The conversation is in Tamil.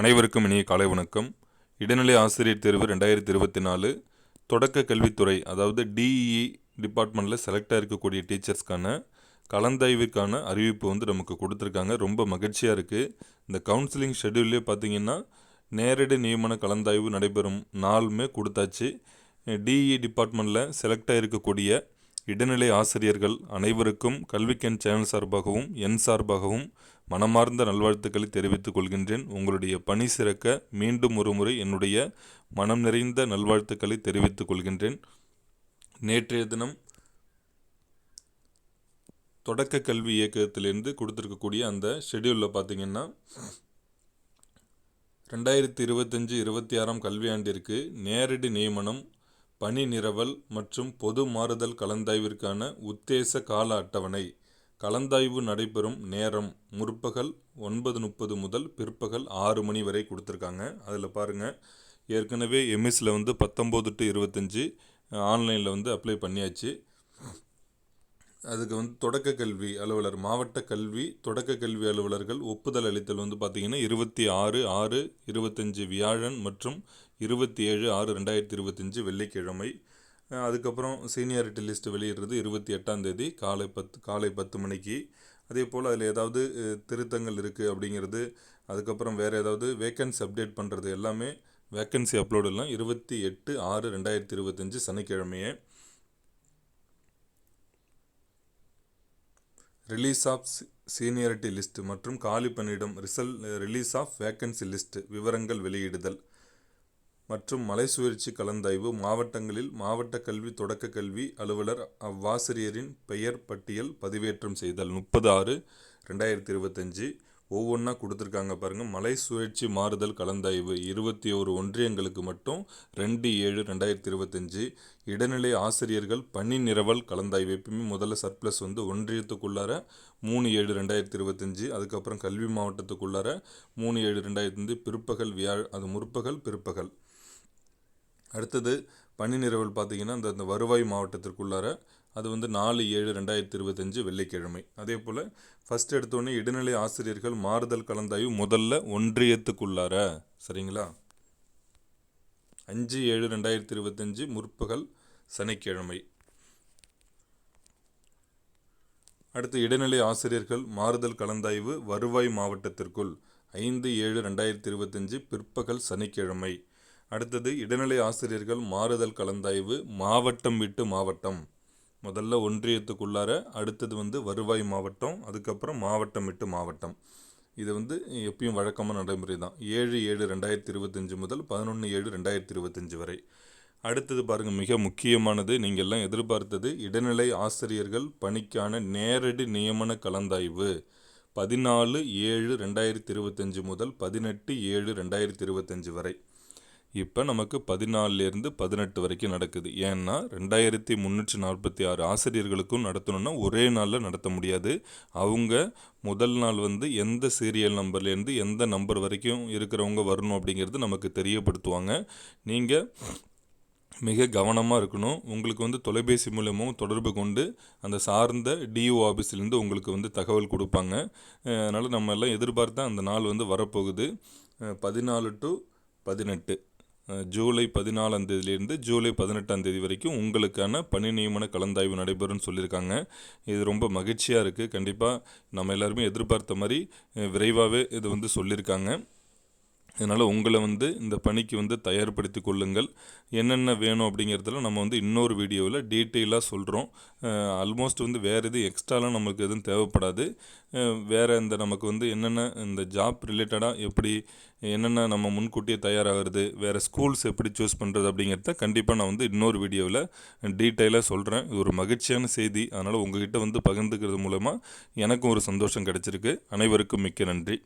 அனைவருக்கும் இனிய காலை வணக்கம். இடைநிலை ஆசிரியர் தேர்வு ரெண்டாயிரத்தி இருபத்தி நாலு. தொடக்க கல்வித்துறை அதாவது டிஇஇ டிபார்ட்மெண்ட்டில் செலக்டாக இருக்கக்கூடிய டீச்சர்ஸ்க்கான கலந்தாய்விற்கான அறிவிப்பு வந்து நமக்கு கொடுத்துருக்காங்க. ரொம்ப மகிழ்ச்சியாக இருக்குது இந்த கவுன்சிலிங் ஷெடியூல்லே பார்த்தீங்கன்னா நேரடி நியமன கலந்தாய்வு நடைபெறும் நாளுமே கொடுத்தாச்சு. டிஇ டிபார்ட்மெண்ட்டில் செலக்டாக இருக்கக்கூடிய இடைநிலை ஆசிரியர்கள் அனைவருக்கும் கல்விக்கென் சேனல் சார்பாகவும் என் சார்பாகவும் மனமார்ந்த நல்வாழ்த்துக்களை தெரிவித்துக் கொள்கின்றேன். உங்களுடைய பணி சிறக்க மீண்டும் ஒருமுறை என்னுடைய மனம் நிறைந்த நல்வாழ்த்துக்களை தெரிவித்துக் கொள்கின்றேன். நேற்றைய தினம் தொடக்க கல்வி இயக்கத்திலிருந்து கொடுத்துருக்கக்கூடிய அந்த ஷெடியூலில் பார்த்தீங்கன்னா ரெண்டாயிரத்தி இருபத்தஞ்சி இருபத்தி ஆறாம் கல்வியாண்டிற்கு நேரடி நியமனம் பணி நிரவல் மற்றும் பொது மாறுதல் கலந்தாய்விற்கான உத்தேச கால அட்டவணை. கலந்தாய்வு நடைபெறும் நேரம் முற்பகல் ஒன்பது முப்பது முதல் பிற்பகல் ஆறு மணி வரை கொடுத்துருக்காங்க. அதில் பாருங்கள் ஏற்கனவே எம்எஸ்சில் வந்து பத்தொம்போது டு இருபத்தஞ்சி ஆன்லைனில் வந்து அப்ளை பண்ணியாச்சு. அதுக்கு வந்து தொடக்க கல்வி அலுவலர் மாவட்ட கல்வி தொடக்க கல்வி அலுவலர்கள் ஒப்புதல் அளித்தல் வந்து பார்த்திங்கன்னா இருபத்தி ஆறு ஆறு இருபத்தஞ்சி வியாழன் மற்றும் இருபத்தி ஏழு ஆறு ரெண்டாயிரத்தி இருபத்தஞ்சி வெள்ளிக்கிழமை. அதுக்கப்புறம் சீனியாரிட்டி லிஸ்ட் வெளியிடுறது இருபத்தி எட்டாம் தேதி காலை பத்து காலை பத்து மணிக்கு. அதே போல் அதில் ஏதாவது திருத்தங்கள் இருக்குது அப்படிங்கிறது அதுக்கப்புறம் வேறு ஏதாவது வேக்கன்சி அப்டேட் பண்ணுறது எல்லாமே வேக்கன்சி அப்லோடெல்லாம் இருபத்தி எட்டு ஆறு ரெண்டாயிரத்தி இருபத்தஞ்சி சனிக்கிழமையே. ரிலீஸ் ஆஃப் சீனியரிட்டி லிஸ்ட் மற்றும் காலி பணியிடம் ரிசல் ரிலீஸ் ஆஃப் வேக்கன்சி லிஸ்ட் விவரங்கள் வெளியிடுதல் மற்றும் மலை சுழற்சி கலந்தாய்வு மாவட்டங்களில் மாவட்ட கல்வி தொடக்க கல்வி அலுவலர் அவ்வாசிரியரின் பெயர் பட்டியல் பதிவேற்றம் செய்தல். முப்பது ஆறு ரெண்டாயிரத்தி இருபத்தஞ்சி. ஒவ்வொன்றா கொடுத்துருக்காங்க பாருங்கள் மலை சுழற்சி மாறுதல் கலந்தாய்வு இருபத்தி ஒரு ஒன்றியங்களுக்கு மட்டும் ரெண்டு ஏழு ரெண்டாயிரத்தி இருபத்தஞ்சி. இடைநிலை ஆசிரியர்கள் பணி நிரவல் கலந்தாய்வு எப்பயுமே முதல்ல சர்ப்ளஸ் வந்து ஒன்றியத்துக்குள்ளார மூணு ஏழு ரெண்டாயிரத்தி இருபத்தஞ்சி அதுக்கப்புறம் கல்வி மாவட்டத்துக்குள்ளார மூணு ஏழு ரெண்டாயிரத்தி பிற்பகல் வியா அது முற்பகல் பிற்பகல். அடுத்தது பணி நிரவல் பார்த்திங்கன்னா அந்த அந்த வருவாய் மாவட்டத்திற்குள்ளார அது வந்து நாலு ஏழு ரெண்டாயிரத்தி இருபத்தஞ்சு வெள்ளிக்கிழமை. அதே போல் ஃபஸ்ட் எடுத்தோடனே இடைநிலை ஆசிரியர்கள் மாறுதல் கலந்தாய்வு முதல்ல ஒன்றியத்துக்குள்ளார. சரிங்களா? அஞ்சு ஏழு ரெண்டாயிரத்தி இருபத்தஞ்சு முற்பகல் சனிக்கிழமை. அடுத்து இடைநிலை ஆசிரியர்கள் மாறுதல் கலந்தாய்வு வருவாய் மாவட்டத்திற்குள் ஐந்து ஏழு ரெண்டாயிரத்தி இருபத்தஞ்சு பிற்பகல் சனிக்கிழமை. அடுத்தது இடைநிலை ஆசிரியர்கள் மாறுதல் கலந்தாய்வு மாவட்டம் விட்டு மாவட்டம். முதல்ல ஒன்றியத்துக்குள்ளார அடுத்தது வந்து வருவாய் மாவட்டம் அதுக்கப்புறம் மாவட்டம் விட்டு மாவட்டம். இது வந்து எப்பயும் வழக்கமான நடைமுறை தான் ஏழு ஏழு ரெண்டாயிரத்தி இருபத்தஞ்சி முதல் பதினொன்று ஏழு ரெண்டாயிரத்தி இருபத்தஞ்சி வரை. அடுத்தது பாருங்கள் மிக முக்கியமானது நீங்கள் எல்லாம் எதிர்பார்த்தது இடைநிலை ஆசிரியர்கள் பணிக்கான நேரடி நியமன கலந்தாய்வு. பதினாலு ஏழு ரெண்டாயிரத்தி இருபத்தஞ்சி முதல் பதினெட்டு ஏழு ரெண்டாயிரத்தி இருபத்தஞ்சி வரை. இப்போ நமக்கு பதினாலிருந்து பதினெட்டு வரைக்கும் நடக்குது. ஏன்னா ரெண்டாயிரத்தி முந்நூற்றி நாற்பத்தி ஆறு ஆசிரியர்களுக்கும் நடத்தணும்னா ஒரே நாளில் நடத்த முடியாது. அவங்க முதல் நாள் வந்து எந்த சீரியல் நம்பர்லேருந்து எந்த நம்பர் வரைக்கும் இருக்கிறவங்க வரணும் அப்படிங்கிறது நமக்கு தெரியப்படுத்துவாங்க. நீங்கள் மிக கவனமாக இருக்கணும். உங்களுக்கு வந்து தொலைபேசி மூலமும் தொடர்பு கொண்டு அந்த சார்ந்த டிஓ ஆஃபீஸ்லேருந்து உங்களுக்கு வந்து தகவல் கொடுப்பாங்க. அதனால் நம்ம எல்லாம் எதிர்பார்த்தா அந்த நாள் வந்து வரப்போகுது. பதினாலு டு பதினெட்டு. ஜூலை பதினாலாம் தேதியிலேருந்து ஜூலை பதினெட்டாம் தேதி வரைக்கும் உங்களுக்கான பணி நியமன கலந்தாய்வு நடைபெறும்னு சொல்லியிருக்காங்க. இது ரொம்ப மகிழ்ச்சியாக இருக்குது கண்டிப்பாக நம்ம எல்லாருமே எதிர்பார்த்த மாதிரி விரைவாகவே இது வந்து சொல்லியிருக்காங்க. அதனால் உங்களை வந்து இந்த பணிக்கு வந்து தயார்படுத்தி கொள்ளுங்கள். என்னென்ன வேணும் அப்படிங்கிறதுல நம்ம வந்து இன்னொரு வீடியோவில் டீட்டெயிலாக சொல்கிறோம் ஆல்மோஸ்ட் வந்து வேறு எதுவும் எக்ஸ்ட்ராலாம் நமக்கு எதுவும் தேவைப்படாது. வேறு இந்த நமக்கு வந்து என்னென்ன இந்த ஜாப் ரிலேட்டடாக எப்படி என்னென்ன நம்ம முன்கூட்டியே தயாராகிறது வேறு ஸ்கூல்ஸ் எப்படி சூஸ் பண்ணுறது அப்படிங்கிறத கண்டிப்பாக நான் வந்து இன்னொரு வீடியோவில் டீட்டெயிலாக சொல்கிறேன் இது ஒரு மகிழ்ச்சியான செய்தி. அதனால் உங்ககிட்ட வந்து பகிர்ந்துக்கிறது மூலமாக எனக்கும் ஒரு சந்தோஷம் கிடச்சிருக்கு. அனைவருக்கும் மிக்க நன்றி.